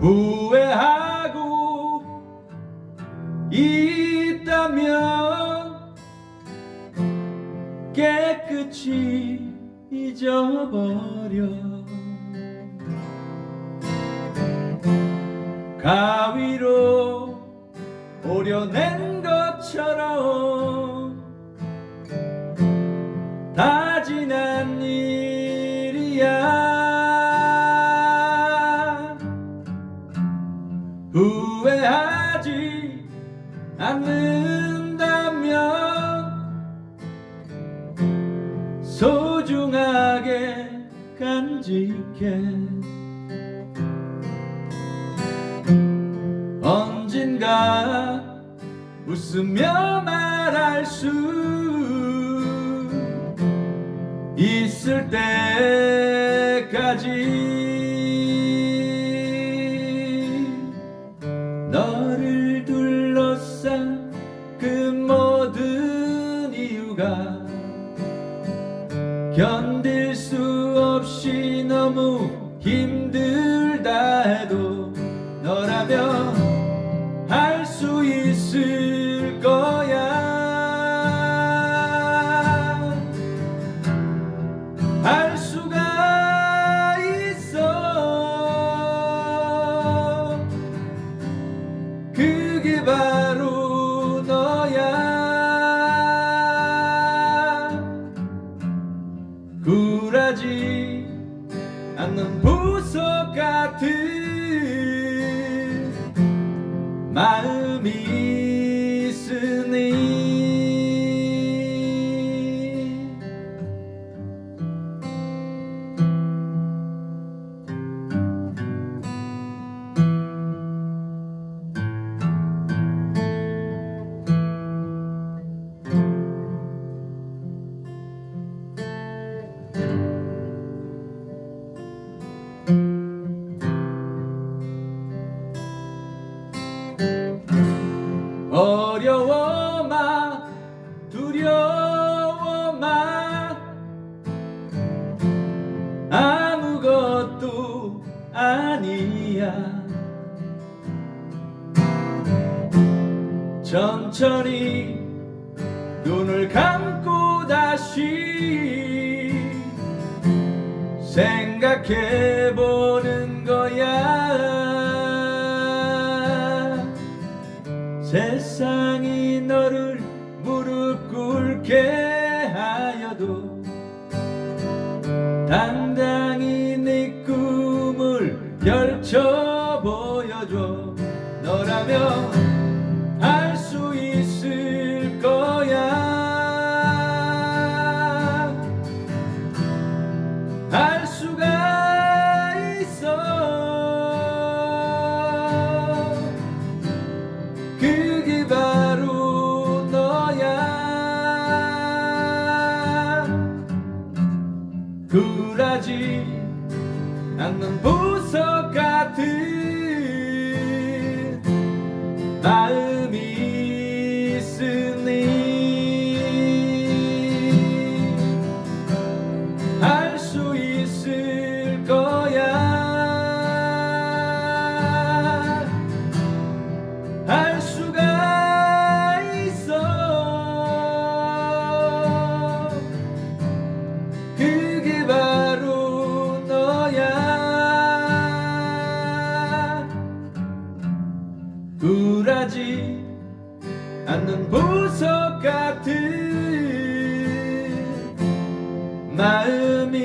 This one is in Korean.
후회하고 있다면 깨끗이 잊어버려. 가위로 오려낸 것처럼 후회하지 않는다면 소중하게 간직해. 언젠가 웃으며 말할 수 있을 때까지 견딜 수 없이 너무 힘들다 해도 너라면 할 수 있을 거야. 할 수가 있어. 그게 바로 않는 보석 같은 마음이 어려워 마 두려워 마. 아무것도 아니야. 천천히 눈을 감고 다시 생각해보 세상이 너를 무릎 꿇게 하여도 당당히 네 꿈을 펼쳐 보여줘. 너라면 굴하지 않는 보석 같은 마음이 굴하지 않는 보석 같은 마음이